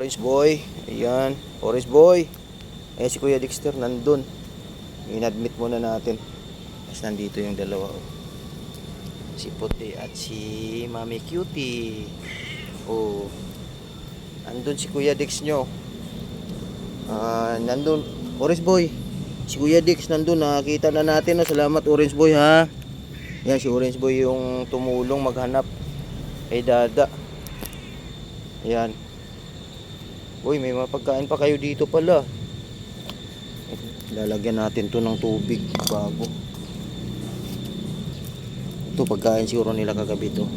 Orange boy. Ayan. Orange boy. Eh si Kuya Dexter nandun. Inadmit muna natin. Tapos nandito yung dalawa. oh. Si Puti at si Mami Cutie. Oh. Nandun si Kuya Dex nyo. Ah, nandun. Orange boy. Si Kuya Dex nandun. Nakakita na natin. No? Salamat Orange boy ha. Yan si Orange boy yung tumulong maghanap kay Dada. Yan. Uy, may mga pagkain pa kayo dito pala. Lalagyan natin to ng tubig bago. Ito pagkain siguro nila kagabi to.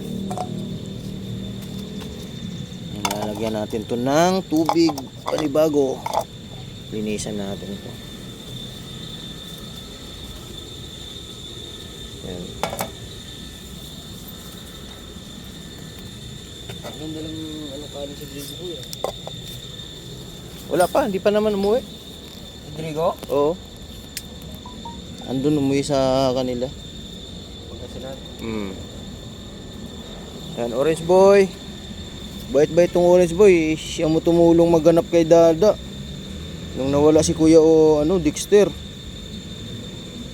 Yan, Lalagyan natin to ng tubig panibago. Linisan natin to. Yan. Ang ganda lang ano kanin sa Drigo ko eh. Wala pa, hindi pa naman umuwi. Drigo? Oo. Andun umuwi sa kanila. Pagkasinan. Mm. Yan, orange boy. Bait-bait tong orange boy. Siya mo tumulong maghanap kay Dada. Nung nawala si Kuya o ano, Dexter.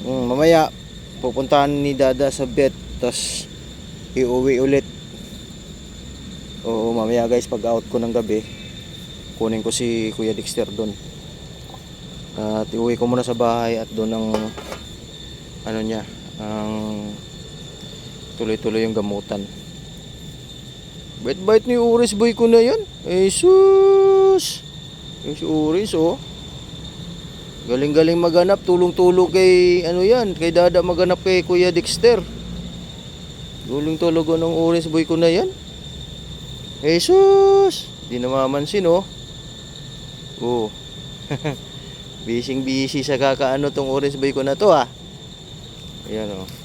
Mm, mamaya, pupuntahan ni Dada sa vet. Tapos, iuwi ulit. Oo, mamaya guys, pag out ko ng gabi, kunin ko si Kuya Dexter doon. At iuwi ko muna sa bahay at doon ang ano niya, ang tuloy-tuloy yung gamutan. Bait-bait ni Uris boy ko na yan. Eh, sus! Yung si Uris, oh. Galing-galing maghanap. Tulong-tulong kay, ano yan, kay Dada maghanap kay Kuya Dexter. Tulong-tulong ko ng Uris boy ko na yan. Eh, sus! Di namamansin, oh. Oh. Bising-busy sa kakaano tong orange boy ko na to, ah. Ayan, oh.